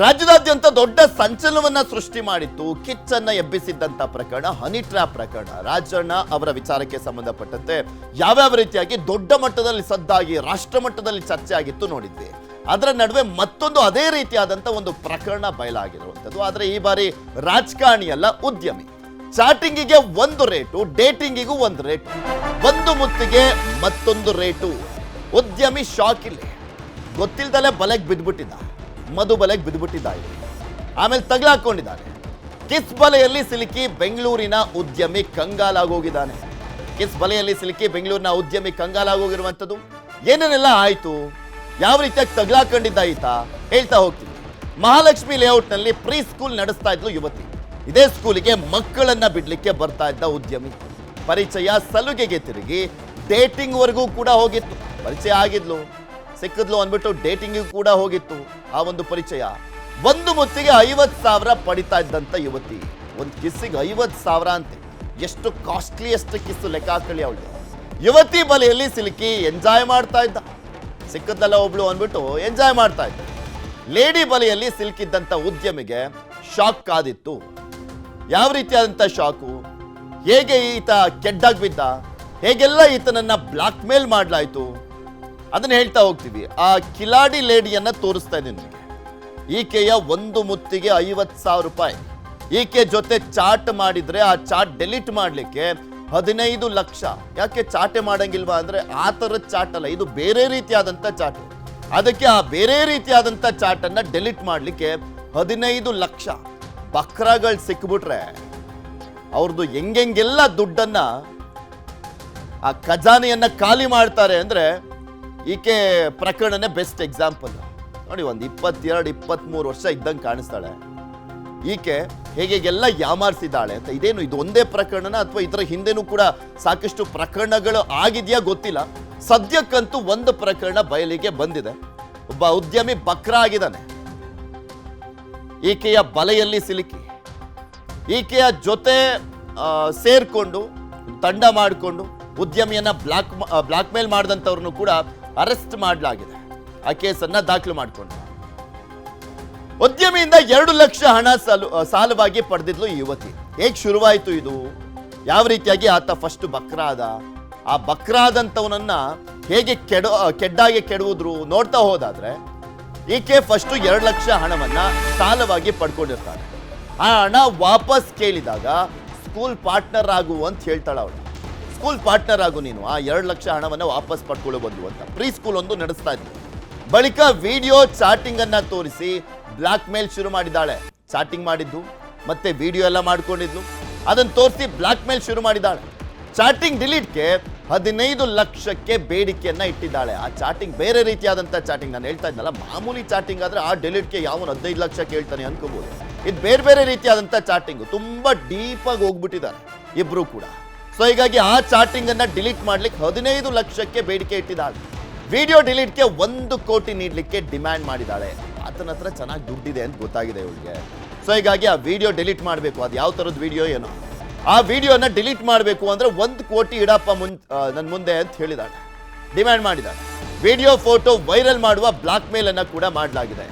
ರಾಜ್ಯದಾದ್ಯಂತ ದೊಡ್ಡ ಸಂಚಲನವನ್ನ ಸೃಷ್ಟಿ ಮಾಡಿತ್ತು. ಕಿಚ್ಚನ್ನ ಎಬ್ಬಿಸಿದ್ದಂತ ಪ್ರಕರಣ, ಹನಿ ಟ್ರ್ಯಾಪ್ ಪ್ರಕರಣ. ರಾಜಣ್ಣ ಅವರ ವಿಚಾರಕ್ಕೆ ಸಂಬಂಧಪಟ್ಟಂತೆ ಯಾವ್ಯಾವ ರೀತಿಯಾಗಿ ದೊಡ್ಡ ಮಟ್ಟದಲ್ಲಿ ಸದ್ದಾಗಿ, ರಾಷ್ಟ್ರ ಮಟ್ಟದಲ್ಲಿ ಚರ್ಚೆ ಆಗಿತ್ತು ನೋಡಿದ್ವಿ. ಅದರ ನಡುವೆ ಮತ್ತೊಂದು ಅದೇ ರೀತಿಯಾದಂತ ಒಂದು ಪ್ರಕರಣ ಬಯಲಾಗಿರುವಂಥದ್ದು. ಆದರೆ ಈ ಬಾರಿ ರಾಜಕಾರಣಿ ಅಲ್ಲ ಉದ್ಯಮಿ. ಚಾಟಿಂಗಿಗೆ ಒಂದು ರೇಟು, ಡೇಟಿಂಗಿಗೂ ಒಂದು ರೇಟು. ಒಂದು ಮುತ್ತಿಗೆ ಮತ್ತೊಂದು ರೇಟು. ಉದ್ಯಮಿ ಶಾಕ್ ಇಲ್ಲಿ ಗೊತ್ತಿಲ್ದಲೇ ಬಲೆಗೆ ಬಿದ್ದುಬಿಟ್ಟಿದ್ದ ಮಧು ಬಲೆಗೆ ಬಿದ್ದುಬಿಟ್ಟಿದ್ದಾರೆ ಆಮೇಲೆ ತಗಲಾಕೊಂಡಿದ್ದಾನೆ. ಕಿಸ್ ಬಲೆಯಲ್ಲಿ ಸಿಲುಕಿ ಬೆಂಗಳೂರಿನ ಉದ್ಯಮಿ ಕಂಗಾಲಾಗೋಗಿದ್ದಾನೆ. ಕಿಸ್ ಬಲೆಯಲ್ಲಿ ಸಿಲುಕಿ ಬೆಂಗಳೂರಿನ ಉದ್ಯಮಿ ಕಂಗಾಲಾಗೋಗಿರುವಂಥದ್ದು. ಏನೇನೆಲ್ಲ ಆಯಿತು? ಯಾವ ರೀತಿಯಾಗಿ ತಗಲಾಕೊಂಡಿದ್ದ ಈತ? ಹೇಳ್ತಾ ಹೋಗ್ತೀನಿ. ಮಹಾಲಕ್ಷ್ಮಿ ಲೇಔಟ್ನಲ್ಲಿ ಪ್ರೀ ಸ್ಕೂಲ್ ನಡೆಸ್ತಾ ಇದ್ಲು ಯುವತಿ. ಇದೇ ಸ್ಕೂಲಿಗೆ ಮಕ್ಕಳನ್ನ ಬಿಡ್ಲಿಕ್ಕೆ ಬರ್ತಾ ಇದ್ದ ಉದ್ಯಮಿ. ಪರಿಚಯ ಸಲುಗೆಗೆ ತಿರುಗಿ ಡೇಟಿಂಗ್ವರೆಗೂ ಕೂಡ ಹೋಗಿತ್ತು. ಪರಿಚಯ ಆಗಿದ್ಲು. ಸಿಕ್ಕಿದ್ಲು ಅಂದ್ಬಿಟ್ಟು ಡೇಟಿಂಗಿಗೂ ಕೂಡ ಹೋಗಿತ್ತು. ಆ ಒಂದು ಪರಿಚಯ. ಒಂದು ಮುತ್ತಿಗೆ ಐವತ್ ಸಾವಿರ ಪಡಿತಾ ಇದ್ದಂತ ಯುವತಿ. ಒಂದು ಕಿಸ್ಸಿಗೆ ಐವತ್ ಸಾವಿರ ಅಂತೆ. ಎಷ್ಟು ಕಾಸ್ಟ್ಲಿಯೆಸ್ಟ್ ಕಿಸ್ಸು ಲೆಕ್ಕ ಹಾಕೊಳ್ಳಿ ಅವಳು. ಯುವತಿ ಬಲೆಯಲ್ಲಿ ಸಿಲುಕಿ ಎಂಜಾಯ್ ಮಾಡ್ತಾ ಇದ್ದ. ಸಿಕ್ಕದ್ದಲ್ಲ ಒಬ್ಳು ಅಂದ್ಬಿಟ್ಟು ಎಂಜಾಯ್ ಮಾಡ್ತಾ ಇದ್ದ. ಲೇಡಿ ಬಲೆಯಲ್ಲಿ ಸಿಲುಕಿದ್ದಂತ ಉದ್ಯಮಿಗೆ ಶಾಕ್ ಆದಿತ್ತು. ಯಾವ ರೀತಿಯಾದಂಥ ಶಾಕು ಹೇಗೆ ಈತ ಕೆಡ್ಡಾಗಿ ಬಿದ್ದ? ಹೇಗೆಲ್ಲ ಈತನನ್ನ ಬ್ಲಾಕ್ ಮೇಲ್ ಮಾಡಲಾಯಿತು? ಅದನ್ನ ಹೇಳ್ತಾ ಹೋಗ್ತೀವಿ. ಆ ಕಿಲಾಡಿ ಲೇಡಿಯನ್ನ ತೋರಿಸ್ತಾ ಇದ್ದೀನಿ ಈಕೆಯ ಒಂದು ಮುತ್ತಿಗೆ ಐವತ್ತು ಸಾವಿರ ರೂಪಾಯಿ. ಈಕೆ ಜೊತೆ ಚಾಟ್ ಮಾಡಿದ್ರೆ ಆ ಚಾಟ್ ಡೆಲೀಟ್ ಮಾಡಲಿಕ್ಕೆ ಹದಿನೈದು ಲಕ್ಷ. ಯಾಕೆ ಚಾಟೆ ಮಾಡಂಗಿಲ್ವಾ ಅಂದ್ರೆ ಆ ಥರದ ಚಾಟ್ ಅಲ್ಲ, ಇದು ಬೇರೆ ರೀತಿಯಾದಂಥ ಚಾಟ್. ಅದಕ್ಕೆ ಆ ಬೇರೆ ರೀತಿಯಾದಂಥ ಚಾಟನ್ನು ಡೆಲೀಟ್ ಮಾಡಲಿಕ್ಕೆ ಹದಿನೈದು ಲಕ್ಷ. ಬಕ್ರಾಗಳು ಸಿಕ್ಬಿಟ್ರೆ ಅವ್ರದ್ದು ಹೆಂಗೆಂಗೆಲ್ಲ ದುಡ್ಡನ್ನ ಆ ಖಜಾನೆಯನ್ನು ಖಾಲಿ ಮಾಡ್ತಾರೆ ಅಂದ್ರೆ ಈಕೆ ಪ್ರಕರಣನೇ ಬೆಸ್ಟ್ ಎಕ್ಸಾಂಪಲ್ ನೋಡಿ, ಒಂದು ಇಪ್ಪತ್ತೆರಡು ಇಪ್ಪತ್ತ್ಮೂರು ವರ್ಷ ಇದ್ದಂಗೆ ಕಾಣಿಸ್ತಾಳೆ. ಈಕೆ ಹೇಗೆಲ್ಲ ಯಾಮಾರಿಸಿದ್ದಾಳೆ ಅಂತ, ಇದೇನು ಇದು ಒಂದೇ ಪ್ರಕರಣನ ಅಥವಾ ಇದರ ಹಿಂದೆನೂ ಕೂಡ ಸಾಕಷ್ಟು ಪ್ರಕರಣಗಳು ಆಗಿದೆಯಾ ಗೊತ್ತಿಲ್ಲ. ಸದ್ಯಕ್ಕಂತೂ ಒಂದು ಪ್ರಕರಣ ಬಯಲಿಗೆ ಬಂದಿದೆ. ಒಬ್ಬ ಉದ್ಯಮಿ ಬಕ್ರ ಆಗಿದ್ದಾನೆ. ಈಕೆಯ ಬಲೆಯಲ್ಲಿ ಸಿಲುಕಿ. ಈಕೆಯ ಜೊತೆ ಸೇರ್ಕೊಂಡು, ತಂಡ ಮಾಡಿಕೊಂಡು, ಉದ್ಯಮಿಯನ್ನ ಬ್ಲಾಕ್ ಬ್ಲಾಕ್ ಮೇಲ್ ಮಾಡಿದಂಥವ್ರನ್ನು ಕೂಡ ಅರೆಸ್ಟ್ ಮಾಡಲಾಗಿದೆ. ಆ ಕೇಸನ್ನ ದಾಖಲು ಮಾಡಿಕೊಂಡು. ಉದ್ಯಮಿಯಿಂದ ಎರಡು ಲಕ್ಷ ಹಣ ಸಾಲು ಸಾಲವಾಗಿ ಪಡೆದಿದ್ಲು ಯುವತಿ. ಹೇಗೆ ಶುರುವಾಯಿತು ಇದು? ಯಾವ ರೀತಿಯಾಗಿ ಆತ ಫಸ್ಟ್ ಬಕ್ರ ಆದ ಆ ಬಕ್ರ ಆದಂಥವನನ್ನ ಹೇಗೆ ಕೆಡ ಕೆಡ್ಡಾಗಿ ಕೆಡುವುದ್ರು ನೋಡ್ತಾ ಹೋದಾದ್ರೆ, ಈಕೆ ಫಸ್ಟ್ ಎರಡು ಲಕ್ಷ ಹಣವನ್ನ ಸಾಲವಾಗಿ ಪಡ್ಕೊಂಡಿರ್ತಾರೆ ಆ ಹಣ ವಾಪಸ್ ಕೇಳಿದಾಗ ಸ್ಕೂಲ್ ಪಾರ್ಟ್ನರ್ ಆಗು ಅಂತ ಹೇಳ್ತಾಳೆ ಅವಳು. ಸ್ಕೂಲ್ ಪಾರ್ಟ್ನರ್ ಆಗು ನೀನು. ಆ ಎರಡು ಲಕ್ಷ ಹಣವನ್ನ ವಾಪಸ್ ಪಡ್ಕೊಳ್ಳಬಹುದು ಅಂತ. ಪ್ರೀ ಸ್ಕೂಲ್ ಒಂದು ನಡೆಸ್ತಾ ಇದ್ವಿ ಬಳಿಕ ವಿಡಿಯೋ ಚಾಟಿಂಗ್ ಅನ್ನ ತೋರಿಸಿ ಬ್ಲಾಕ್ ಮೇಲ್ ಶುರು ಮಾಡಿದ್ದಾಳೆ. ಚಾಟಿಂಗ್ ಮಾಡಿದ್ದು, ಮತ್ತೆ ವಿಡಿಯೋ ಎಲ್ಲ ಮಾಡ್ಕೊಂಡಿದ್ಲು. ಅದನ್ನು ತೋರಿಸಿ ಬ್ಲಾಕ್ ಮೇಲ್ ಶುರು ಮಾಡಿದ್ದಾಳೆ. ಚಾಟಿಂಗ್ ಡಿಲೀಟ್ಗೆ ಹದಿನೈದು ಲಕ್ಷಕ್ಕೆ ಬೇಡಿಕೆಯನ್ನ ಇಟ್ಟಿದ್ದಾಳೆ. ಆ ಚಾಟಿಂಗ್ ಬೇರೆ ರೀತಿಯಾದಂಥ ಚಾಟಿಂಗ್ ನಾನು ಹೇಳ್ತಾ ಇದ್ನಲ್ಲ, ಮಾಮೂಲಿ ಚಾಟಿಂಗ್ ಆದ್ರೆ ಆ ಡಿಲೀಟ್ಗೆ ಯಾವ ಹದಿನೈದು ಲಕ್ಷ ಕೇಳ್ತಾನೆ ಅನ್ಕೋಬಹುದು ಇದು ಬೇರೆ ಬೇರೆ ರೀತಿಯಾದಂಥ ಚಾಟಿಂಗ್. ತುಂಬಾ ಡೀಪಾಗಿ ಹೋಗ್ಬಿಟ್ಟಿದ್ದಾರೆ ಇಬ್ರು ಕೂಡ. ಸೊ ಹೀಗಾಗಿ ಆ ಚಾಟಿಂಗ್ ಅನ್ನ ಡಿಲೀಟ್ ಮಾಡ್ಲಿಕ್ಕೆ ಹದಿನೈದು ಲಕ್ಷಕ್ಕೆ ಬೇಡಿಕೆ ಇಟ್ಟಿದ್ದಾಳೆ. ವಿಡಿಯೋ ಡಿಲೀಟ್ಗೆ ಒಂದು ಕೋಟಿ ನೀಡಲಿಕ್ಕೆ ಡಿಮ್ಯಾಂಡ್ ಮಾಡಿದ್ದಾಳೆ. ಆತನ ಹತ್ರ ಚೆನ್ನಾಗಿ ದುಡ್ಡಿದೆ ಅಂತ ಗೊತ್ತಾಗಿದೆ ಇವಳಿಗೆ. ಸೊ ಹೀಗಾಗಿ ಆ ವಿಡಿಯೋ ಡಿಲೀಟ್ ಮಾಡಬೇಕು. ಅದು ಯಾವ ಥರದ ವಿಡಿಯೋ ಏನೋ. ಆ ವಿಡಿಯೋನ ಡಿಲೀಟ್ ಮಾಡಬೇಕು ಅಂದ್ರೆ ಒಂದು ಕೋಟಿ ಇಡಪ್ಪ ಮುನ್ ನನ್ನ ಮುಂದೆ ಅಂತ ಹೇಳಿದಾಳೆ. ಡಿಮ್ಯಾಂಡ್ ಮಾಡಿದ್ದಾಳೆ ವಿಡಿಯೋ ಫೋಟೋ ವೈರಲ್ ಮಾಡುವ ಬ್ಲಾಕ್ ಮೇಲ್ ಕೂಡ ಮಾಡಲಾಗಿದೆ.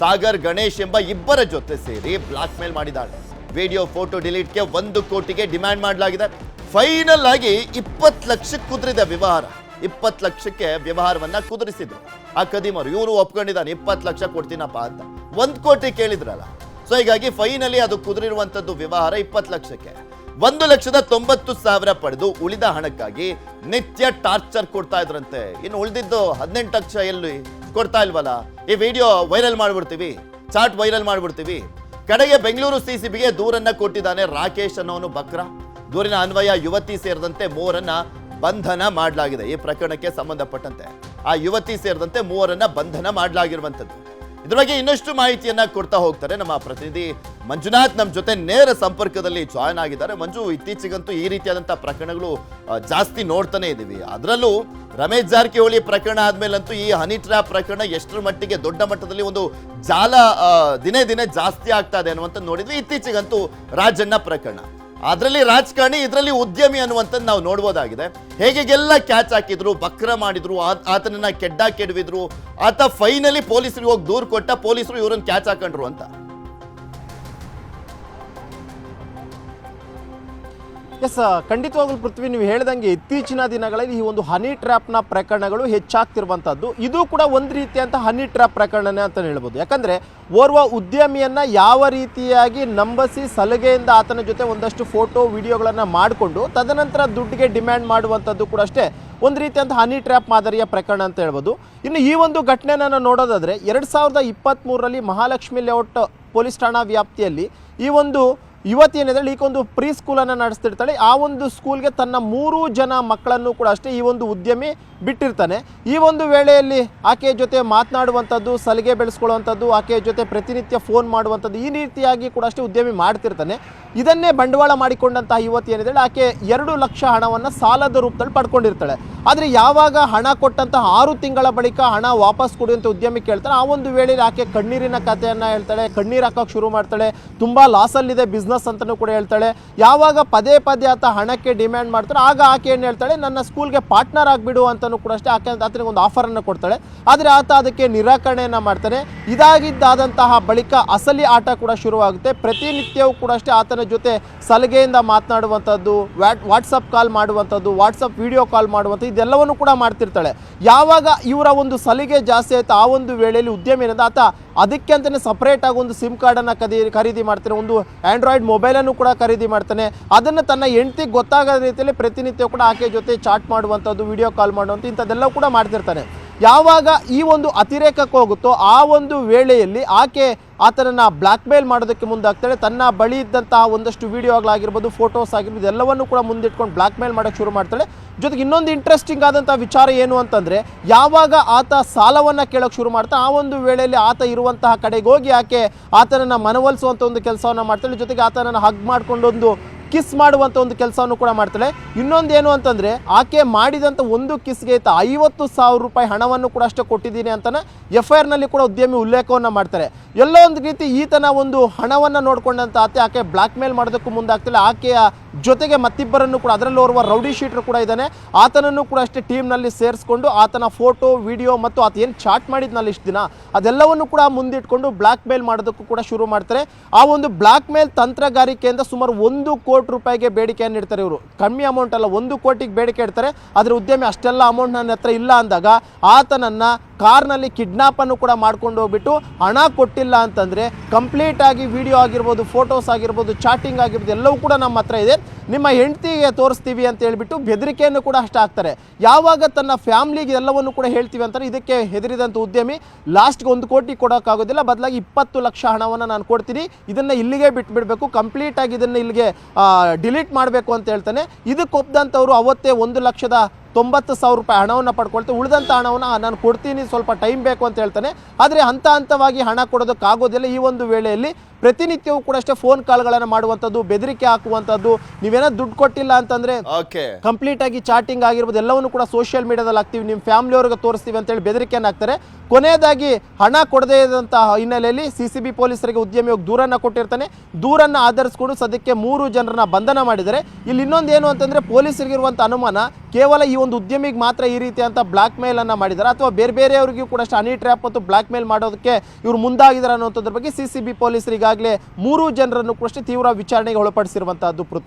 ಸಾಗರ್, ಗಣೇಶ್ ಎಂಬ ಇಬ್ಬರ ಜೊತೆ ಸೇರಿ ಬ್ಲಾಕ್ ಮೇಲ್ ಮಾಡಿದಾಳೆ ವಿಡಿಯೋ ಫೋಟೋ ಡಿಲೀಟ್ಗೆ ಒಂದು ಕೋಟಿಗೆ ಡಿಮ್ಯಾಂಡ್ ಮಾಡಲಾಗಿದೆ. ಫೈನಲ್ ಆಗಿ ಇಪ್ಪತ್ತು ಲಕ್ಷಕ್ಕೆ ಕುದುರಿದೆ ವ್ಯವಹಾರ ಇಪ್ಪತ್ತು ಲಕ್ಷಕ್ಕೆ ವ್ಯವಹಾರವನ್ನ ಕುದುರಿಸಿದ್ರು. ಆ ಕದಿಮರು ಇವರು ಒಪ್ಕೊಂಡಿದ್ದಾನೆ, ಇಪ್ಪತ್ತು ಲಕ್ಷ ಕೊಡ್ತೀನಪ್ಪ ಅಂತ. ಒಂದ್ ಕೋಟಿ ಕೇಳಿದ್ರಲ್ಲ. ಸೊ ಹೀಗಾಗಿ ಫೈನಲಿ ಅದು ಕುದುರಿರುವಂತದ್ದು ವ್ಯವಹಾರ ಇಪ್ಪತ್ತು ಲಕ್ಷಕ್ಕೆ. ಒಂದು ಲಕ್ಷದ ತೊಂಬತ್ತು ಸಾವಿರ ಪಡೆದು ಉಳಿದ ಹಣಕ್ಕಾಗಿ ನಿತ್ಯ ಟಾರ್ಚರ್ ಕೊಡ್ತಾ ಇದ್ರಂತೆ. ಇನ್ನು ಉಳಿದಿದ್ದು ಹದಿನೆಂಟು ಲಕ್ಷ ಎಲ್ಲಿ? ಕೊಡ್ತಾ ಇಲ್ವಲ್ಲ? ಈ ವಿಡಿಯೋ ವೈರಲ್ ಮಾಡ್ಬಿಡ್ತೀವಿ. ಚಾಟ್ ವೈರಲ್ ಮಾಡ್ಬಿಡ್ತೀವಿ. ಕಡೆಗೆ ಬೆಂಗಳೂರು ಸಿಸಿಬಿಗೆ ದೂರನ್ನ ಕೊಟ್ಟಿದ್ದಾನೆ ರಾಕೇಶ್ ಅನ್ನೋನು ಬಕ್ರ. ದೂರಿನ ಅನ್ವಯ ಯುವತಿ ಸೇರಿದಂತೆ ಮೂವರನ್ನ ಬಂಧನ ಮಾಡಲಾಗಿದೆ. ಈ ಪ್ರಕರಣಕ್ಕೆ ಸಂಬಂಧಪಟ್ಟಂತೆ. ಆ ಯುವತಿ ಸೇರಿದಂತೆ ಮೂವರನ್ನ ಬಂಧನ ಮಾಡಲಾಗಿರುವಂಥದ್ದು. ಇದ್ರ ಬಗ್ಗೆ ಇನ್ನಷ್ಟು ಮಾಹಿತಿಯನ್ನ ಕೊಡ್ತಾ ಹೋಗ್ತಾರೆ ನಮ್ಮ ಪ್ರತಿನಿಧಿ ಮಂಜುನಾಥ್. ನಮ್ಮ ಜೊತೆ ನೇರ ಸಂಪರ್ಕದಲ್ಲಿ ಜಾಯ್ನ್ ಆಗಿದ್ದಾರೆ. ಮಂಜು, ಇತ್ತೀಚೆಗಂತೂ ಈ ರೀತಿಯಾದಂತಹ ಪ್ರಕರಣಗಳು ಜಾಸ್ತಿ ನೋಡ್ತಾನೆ ಇದ್ದೀವಿ. ಅದರಲ್ಲೂ ರಮೇಶ್ ಜಾರಕಿಹೊಳಿ ಪ್ರಕರಣ ಆದ್ಮೇಲಂತೂ ಈ ಹನಿ ಟ್ರ್ಯಾಪ್ ಪ್ರಕರಣ ಎಷ್ಟರ ಮಟ್ಟಿಗೆ ದೊಡ್ಡ ಮಟ್ಟದಲ್ಲಿ ಒಂದು ಜಾಲ ದಿನೇ ದಿನೇ ಜಾಸ್ತಿ ಆಗ್ತಾ ಇದೆ ಅನ್ನುವಂಥ ನೋಡಿದ್ವಿ. ಇತ್ತೀಚೆಗಂತೂ ರಾಜಣ್ಣ ಪ್ರಕರಣ. ಅದರಲ್ಲಿ ರಾಜಕಾರಣಿ, ಇದರಲ್ಲಿ ಉದ್ಯಮಿ ಅನ್ನುವಂಥದ್ದು ನಾವು ನೋಡ್ಬೋದಾಗಿದೆ. ಹೇಗೆಲ್ಲ ಕ್ಯಾಚ್ ಹಾಕಿದ್ರು ಬಕ್ರ ಮಾಡಿದ್ರು ಆತನನ್ನ ಕೆಡ್ಡ ಕೆಡವಿದ್ರು, ಆತ ಫೈನಲಿ ಪೊಲೀಸರಿಗೆ ಹೋಗಿ ದೂರು ಕೊಟ್ಟ ಪೊಲೀಸರು ಇವರನ್ನ ಕ್ಯಾಚ್ ಹಾಕೊಂಡ್ರು ಅಂತ. ಎಸ್ ಖಂಡಿತವಾಗ್ಲೂ ಪೃಥ್ವಿ, ನೀವು ಹೇಳ್ದಂಗೆ ಇತ್ತೀಚಿನ ದಿನಗಳಲ್ಲಿ ಈ ಒಂದು ಹನಿ ಟ್ರ್ಯಾಪ್ನ ಪ್ರಕರಣಗಳು ಹೆಚ್ಚಾಗ್ತಿರುವಂಥದ್ದು. ಇದು ಕೂಡ ಒಂದು ರೀತಿಯಂಥ ಹನಿ ಟ್ರ್ಯಾಪ್ ಪ್ರಕರಣನೇ ಅಂತ ಹೇಳ್ಬೋದು. ಯಾಕಂದ್ರೆ, ಓರ್ವ ಉದ್ಯಮಿಯನ್ನ ಯಾವ ರೀತಿಯಾಗಿ ನಂಬಸಿ ಸಲಗೆಯಿಂದ ಆತನ ಜೊತೆ ಒಂದಷ್ಟು ಫೋಟೋ, ವಿಡಿಯೋಗಳನ್ನು ಮಾಡಿಕೊಂಡು, ತದನಂತರ ದುಡ್ಡಿಗೆ ಡಿಮ್ಯಾಂಡ್ ಮಾಡುವಂಥದ್ದು ಕೂಡ ಅಷ್ಟೇ ಒಂದು ರೀತಿಯಂಥ ಹನಿ ಟ್ರ್ಯಾಪ್ ಮಾದರಿಯ ಪ್ರಕರಣ ಅಂತ ಹೇಳ್ಬೋದು. ಇನ್ನು ಈ ಒಂದು ಘಟನೆನ ನಾವು ನೋಡೋದಾದ್ರೆ, ಎರಡು ಸಾವಿರದ ಇಪ್ಪತ್ತ್ಮೂರರಲ್ಲಿ ಮಹಾಲಕ್ಷ್ಮಿ ಲೇಔಟ್ ಪೊಲೀಸ್ ಠಾಣಾ ವ್ಯಾಪ್ತಿಯಲ್ಲಿ ಈ ಒಂದು ಯುವತಿ ಏನಿದ್ದಾಳೆ ಈಗ ಒಂದು ಪ್ರೀ ಸ್ಕೂಲನ್ನು ನಡೆಸ್ತಿರ್ತಾಳೆ. ಆ ಒಂದು ಸ್ಕೂಲ್ಗೆ ತನ್ನ ಮೂರು ಜನ ಮಕ್ಕಳನ್ನು ಕೂಡ ಅಷ್ಟೇ ಈ ಒಂದು ಉದ್ಯಮಿ ಬಿಟ್ಟಿರ್ತಾನೆ. ಈ ಒಂದು ವೇಳೆಯಲ್ಲಿ ಆಕೆಯ ಜೊತೆ ಮಾತನಾಡುವಂಥದ್ದು, ಸಲಿಗೆ ಬೆಳೆಸ್ಕೊಳ್ಳುವಂಥದ್ದು, ಆಕೆಯ ಜೊತೆ ಪ್ರತಿನಿತ್ಯ ಫೋನ್ ಮಾಡುವಂಥದ್ದು ಈ ರೀತಿಯಾಗಿ ಕೂಡ ಅಷ್ಟೇ ಉದ್ಯಮಿ ಮಾಡ್ತಿರ್ತಾನೆ. ಇದನ್ನೇ ಬಂಡವಾಳ ಮಾಡಿಕೊಂಡಂತಹ ಯುವತಿ ಏನಿದ್ದಾಳೆ, ಆಕೆ ಎರಡು ಲಕ್ಷ ಹಣವನ್ನು ಸಾಲದ ರೂಪದಲ್ಲಿ ಪಡ್ಕೊಂಡಿರ್ತಾಳೆ. ಆದರೆ ಯಾವಾಗ ಹಣ ಕೊಟ್ಟಂತಹ ಆರು ತಿಂಗಳ ಬಳಿಕ ಹಣ ವಾಪಸ್ ಕೊಡುವಂಥ ಅಂತ ಉದ್ಯಮಿ ಕೇಳ್ತಾನೆ ಆ ಒಂದು ವೇಳೆಯಲ್ಲಿ ಆಕೆ ಕಣ್ಣೀರಿನ ಕಥೆಯನ್ನು ಹೇಳ್ತಾಳೆ, ಕಣ್ಣೀರು ಹಾಕೋಕೆ ಶುರು ಮಾಡ್ತಾಳೆ, ತುಂಬ ಲಾಸಲ್ಲಿದೆ ಬಿಸ್ನೆಸ್ ಅಂತಲೂ ಕೂಡ ಹೇಳ್ತಾಳೆ. ಯಾವಾಗ ಪದೇ ಪದೇ ಆತ ಹಣಕ್ಕೆ ಡಿಮ್ಯಾಂಡ್ ಮಾಡ್ತಾರೆ ಆಗ ಆಕೆ ಏನು ಹೇಳ್ತಾಳೆ, ನನ್ನ ಸ್ಕೂಲ್ಗೆ ಪಾರ್ಟ್ನರ್ ಆಗಿಬಿಡು ಅಂತಲೂ ಕೂಡ ಅಷ್ಟೇ, ಆಕೆ ಆತನಿಗೆ ಒಂದು ಆಫರನ್ನು ಕೊಡ್ತಾಳೆ. ಆದರೆ ಆತ ಅದಕ್ಕೆ ನಿರಾಕರಣೆಯನ್ನು ಮಾಡ್ತಾನೆ. ಇದಾಗಿದ್ದಾದಂತಹ ಬಳಿಕ ಅಸಲಿ ಆಟ ಕೂಡ ಶುರುವಾಗುತ್ತೆ. ಪ್ರತಿನಿತ್ಯವೂ ಕೂಡ ಅಷ್ಟೇ ಆತನ ಜೊತೆ ಸಲಿಗೆಯಿಂದ ಮಾತನಾಡುವಂಥದ್ದು ವ್ಯಾಟ್ ವಾಟ್ಸಪ್ ಕಾಲ್ ಮಾಡುವಂಥದ್ದು ವಾಟ್ಸಪ್ ವಿಡಿಯೋ ಕಾಲ್ ಮಾಡುವಂಥದ್ದು, ಇದೆಲ್ಲವನ್ನು ಕೂಡ ಮಾಡ್ತಿರ್ತಾಳೆ. ಯಾವಾಗ ಇವರ ಒಂದು ಸಲಿಗೆ ಜಾಸ್ತಿ ಆಯಿತು, ಆ ಒಂದು ವೇಳೆಯಲ್ಲಿ ಉದ್ಯಮ ಏನಂದ ಆತ ಅದಕ್ಕೆ ಅಂತಲೇ ಸಪ್ರೇಟಾಗಿ ಒಂದು ಸಿಮ್ ಕಾರ್ಡನ್ನು ಕದಿ, ಖರೀದಿ ಮಾಡ್ತಾನೆ, ಒಂದು ಆ್ಯಂಡ್ರಾಯ್ಡ್ ಮೊಬೈಲನ್ನು ಕೂಡ ಖರೀದಿ ಮಾಡ್ತಾನೆ. ಅದನ್ನು ತನ್ನ ಹೆಂಡ್ತಿಗೆ ಗೊತ್ತಾಗದ ರೀತಿಯಲ್ಲಿ ಪ್ರತಿನಿತ್ಯ ಕೂಡ ಆಕೆ ಜೊತೆ ಚಾಟ್ ಮಾಡುವಂಥದ್ದು ವಿಡಿಯೋ ಕಾಲ್ ಮಾಡುವಂಥ ಇಂಥದ್ದೆಲ್ಲ ಕೂಡ ಮಾಡ್ತಿರ್ತಾನೆ. ಯಾವಾಗ ಈ ಒಂದು ಅತಿರೇಕಕ್ಕೆ ಹೋಗುತ್ತೋ ಆ ಒಂದು ವೇಳೆಯಲ್ಲಿ ಆಕೆ ಆತನನ್ನು ಬ್ಲ್ಯಾಕ್ ಮೇಲ್ ಮಾಡೋದಕ್ಕೆ ಮುಂದಾಗ್ತಾಳೆ. ತನ್ನ ಬಳಿ ಇದ್ದಂತಹ ಒಂದಷ್ಟು ವಿಡಿಯೋಗಳಾಗಿರ್ಬೋದು ಫೋಟೋಸ್ ಆಗಿರ್ಬೋದು ಎಲ್ಲವನ್ನೂ ಕೂಡ ಮುಂದಿಟ್ಕೊಂಡು ಬ್ಲ್ಯಾಕ್ ಮೇಲ್ ಮಾಡೋಕ್ಕೆ ಶುರು ಮಾಡ್ತಾಳೆ. ಜೊತೆಗೆ ಇನ್ನೊಂದು ಇಂಟ್ರೆಸ್ಟಿಂಗ್ ಆದಂಥ ವಿಚಾರ ಏನು ಅಂತಂದರೆ, ಯಾವಾಗ ಆತ ಸಾಲವನ್ನು ಕೇಳೋಕ್ಕೆ ಶುರು ಮಾಡ್ತಾ, ಆ ಒಂದು ವೇಳೆಯಲ್ಲಿ ಆತ ಇರುವಂತಹ ಕಡೆಗೆ ಹೋಗಿ ಆಕೆ ಆತನನ್ನು ಮನವೊಲಿಸುವಂಥ ಒಂದು ಕೆಲಸವನ್ನು ಮಾಡ್ತಾಳೆ. ಜೊತೆಗೆ ಆತನನ್ನು ಹಗ್ ಮಾಡ್ಕೊಂಡೊಂದು ಕಿಸ್ ಮಾಡುವಂಥ ಒಂದು ಕೆಲಸವನ್ನು ಕೂಡ ಮಾಡ್ತಾಳೆ. ಇನ್ನೊಂದು ಏನು ಅಂತಂದರೆ, ಆಕೆ ಮಾಡಿದಂಥ ಒಂದು ಕಿಸ್ಗೆ ಆಯ್ತಾ ಐವತ್ತು ಸಾವಿರ ರೂಪಾಯಿ ಹಣವನ್ನು ಕೂಡ ಅಷ್ಟೇ ಕೊಟ್ಟಿದ್ದೀನಿ ಅಂತಲೇ ಎಫ್ ಐ ಆರ್ನಲ್ಲಿ ಕೂಡ ಉದ್ಯಮಿ ಉಲ್ಲೇಖವನ್ನು ಮಾಡ್ತಾರೆ. ಎಲ್ಲೋ ಒಂದು ರೀತಿ ಈತನ ಒಂದು ಹಣವನ್ನು ನೋಡ್ಕೊಂಡಂತ ಆತ ಆಕೆ ಬ್ಲ್ಯಾಕ್ ಮೇಲ್ ಮಾಡೋದಕ್ಕೂ ಮುಂದಾಗ್ತಿಲ್ಲ. ಆಕೆಯ ಜೊತೆಗೆ ಮತ್ತಿಬ್ಬರನ್ನು ಕೂಡ ಅದರಲ್ಲೂ ಓರ್ವ ರೌಡಿ ಶೀಟರ್ ಕೂಡ ಇದ್ದಾನೆ. ಆತನನ್ನು ಕೂಡ ಅಷ್ಟೇ ಟೀಮ್ನಲ್ಲಿ ಸೇರಿಸ್ಕೊಂಡು ಆತನ ಫೋಟೋ, ವಿಡಿಯೋ ಮತ್ತು ಆತ ಏನು ಚಾಟ್ ಮಾಡಿದ್ನಲ್ಲಿ ಇಷ್ಟು ದಿನ, ಅದೆಲ್ಲವನ್ನು ಕೂಡ ಮುಂದಿಟ್ಕೊಂಡು ಬ್ಲ್ಯಾಕ್ ಮೇಲ್ ಮಾಡೋದಕ್ಕೂ ಕೂಡ ಶುರು ಮಾಡ್ತಾರೆ. ಆ ಒಂದು ಬ್ಲ್ಯಾಕ್ ಮೇಲ್ ತಂತ್ರಗಾರಿಕೆಯಿಂದ ಸುಮಾರು ಒಂದು ಕೋಟಿ ರೂಪಾಯಿಗೆ ಬೇಡಿಕೆಯನ್ನು ಇಡ್ತಾರೆ ಇವರು. ಕಮ್ಮಿ ಅಮೌಂಟ್ ಅಲ್ಲ, ಒಂದು ಕೋಟಿಗೆ ಬೇಡಿಕೆ ಇಡ್ತಾರೆ. ಆದರೆ ಉದ್ಯಮಿ ಅಷ್ಟೆಲ್ಲ ಅಮೌಂಟ್ ನನ್ನ ಹತ್ರ ಇಲ್ಲ ಅಂದಾಗ ಆತನನ್ನು ಕಾರ್ನಲ್ಲಿ ಕಿಡ್ನಾಪನ್ನು ಕೂಡ ಮಾಡ್ಕೊಂಡು ಹೋಗ್ಬಿಟ್ಟು ಹಣ ಕೊಟ್ಟಿಲ್ಲ ಅಂತಂದರೆ ಕಂಪ್ಲೀಟ್ ಆಗಿ ವಿಡಿಯೋ ಆಗಿರ್ಬೋದು ಫೋಟೋಸ್ ಆಗಿರ್ಬೋದು ಚಾಟಿಂಗ್ ಆಗಿರ್ಬೋದು, ಎಲ್ಲವೂ ಕೂಡ ನಮ್ಮ ಹತ್ರ ಇದೆ. ನಿಮ್ಮ ಹೆಂಡತಿಗೆ ತೋರಿಸ್ತೀವಿ ಅಂತ ಹೇಳ್ಬಿಟ್ಟು ಬೆದರಿಕೆಯನ್ನು ಕೂಡ ಅಷ್ಟು ಹಾಕ್ತಾರೆ. ಯಾವಾಗ ತನ್ನ ಫ್ಯಾಮಿಲಿಗೆ ಎಲ್ಲವನ್ನು ಕೂಡ ಹೇಳ್ತೀವಿ ಅಂತಾರೆ, ಇದಕ್ಕೆ ಹೆದರಿದಂಥ ಉದ್ಯಮಿ ಲಾಸ್ಟ್ಗೆ ಒಂದು ಕೋಟಿ ಕೊಡೋಕ್ಕಾಗೋದಿಲ್ಲ, ಬದಲಾಗಿ ಇಪ್ಪತ್ತು ಲಕ್ಷ ಹಣವನ್ನು ನಾನು ಕೊಡ್ತೀನಿ, ಇದನ್ನು ಇಲ್ಲಿಗೆ ಬಿಟ್ಬಿಡಬೇಕು ಕಂಪ್ಲೀಟಾಗಿ ಇದನ್ನು ಇಲ್ಲಿಗೆ ಡಿಲೀಟ್ ಮಾಡಬೇಕು ಅಂತ ಹೇಳ್ತಾನೆ. ಇದಕ್ಕೆ ಒಪ್ದಂಥವ್ರು ಅವತ್ತೇ ಒಂದು ಲಕ್ಷದ ತೊಂಬತ್ತು ಸಾವಿರ ರೂಪಾಯಿ ಹಣವನ್ನು ಪಡ್ಕೊಳ್ತೀವಿ ಉಳಿದಂಥ ಹಣವನ್ನು ನಾನು ಕೊಡ್ತೀನಿ, ಸ್ವಲ್ಪ ಟೈಮ್ ಬೇಕು ಅಂತ ಹೇಳ್ತಾನೆ. ಆದರೆ ಹಂತ ಹಂತವಾಗಿ ಹಣ ಕೊಡೋದಕ್ಕಾಗೋದಿಲ್ಲ. ಈ ಒಂದು ವೇಳೆಯಲ್ಲಿ ಪ್ರತಿನಿತ್ಯವೂ ಕೂಡ ಅಷ್ಟೇ ಫೋನ್ ಕಾಲ್ಗಳನ್ನು ಮಾಡುವಂಥದ್ದು ಬೆದರಿಕೆ ಹಾಕುವಂಥದ್ದು ನೀವೇನೋ ದುಡ್ಡು ಕೊಟ್ಟಿಲ್ಲ ಅಂತಂದ್ರೆ ಕಂಪ್ಲೀಟ್ ಆಗಿ ಚಾಟಿಂಗ್ ಆಗಿರ್ಬೋದು ಎಲ್ಲವನ್ನು ಕೂಡ ಸೋಷಿಯಲ್ ಮೀಡಿಯಾದಲ್ಲಿ ಹಾಕ್ತೀವಿ ನಿಮ್ಮ ಫ್ಯಾಮಿಲಿಯವ್ರಿಗೆ ತೋರಿಸ್ತೀವಿ ಅಂತೇಳಿ ಬೆದರಿಕೆಯನ್ನು ಹಾಕ್ತಾರೆ. ಕೊನೆಯದಾಗಿ ಹಣ ಕೊಡದೇ ಇದ್ದಂತಹ ಹಿನ್ನೆಲೆಯಲ್ಲಿ ಸಿ ಸಿ ಬಿ ಪೊಲೀಸರಿಗೆ ಉದ್ಯಮಿ ದೂರನ್ನ ದೂರನ್ನು ಕೊಟ್ಟಿರ್ತಾನೆ. ದೂರನ್ನ ಆಧರಿಸಿಕೊಂಡು ಸದ್ಯಕ್ಕೆ ಮೂರು ಜನರನ್ನ ಬಂಧನ ಮಾಡಿದರೆ ಇಲ್ಲಿ ಇನ್ನೊಂದು ಏನು ಪೊಲೀಸರಿಗೆ ಪೊಲೀಸರಿಗಿರುವಂಥ ಅನುಮಾನ ಕೇವಲ ಈ ಒಂದು ಉದ್ಯಮಿಗೆ ಮಾತ್ರ ಈ ರೀತಿ ಅಂತ ಬ್ಲ್ಯಾಕ್ ಮೇಲ್ ಅನ್ನ ಮಾಡಿದಾರೆ ಅಥವಾ ಬೇರೆ ಬೇರೆಯವರಿಗೂ ಕೂಡ ಅಷ್ಟು ಹನಿ ಟ್ರ್ಯಾಪ್ ಮತ್ತು ಬ್ಲಾಕ್ ಮೇಲ್ ಮಾಡೋದಕ್ಕೆ ಇವರು ಮುಂದಾಗಿದ್ದಾರೆ ಅನ್ನೋದ್ರ ಬಗ್ಗೆ ಸಿ ಸಿ ಬಿ ಪೊಲೀಸರು ಈಗಾಗಲೇ ಮೂರು ಜನರನ್ನು ಕೂಡ ತೀವ್ರ ವಿಚಾರಣೆಗೆ ಒಳಪಡಿಸಿರುವಂತಹದ್ದು ಪೃಥ್ವಿ.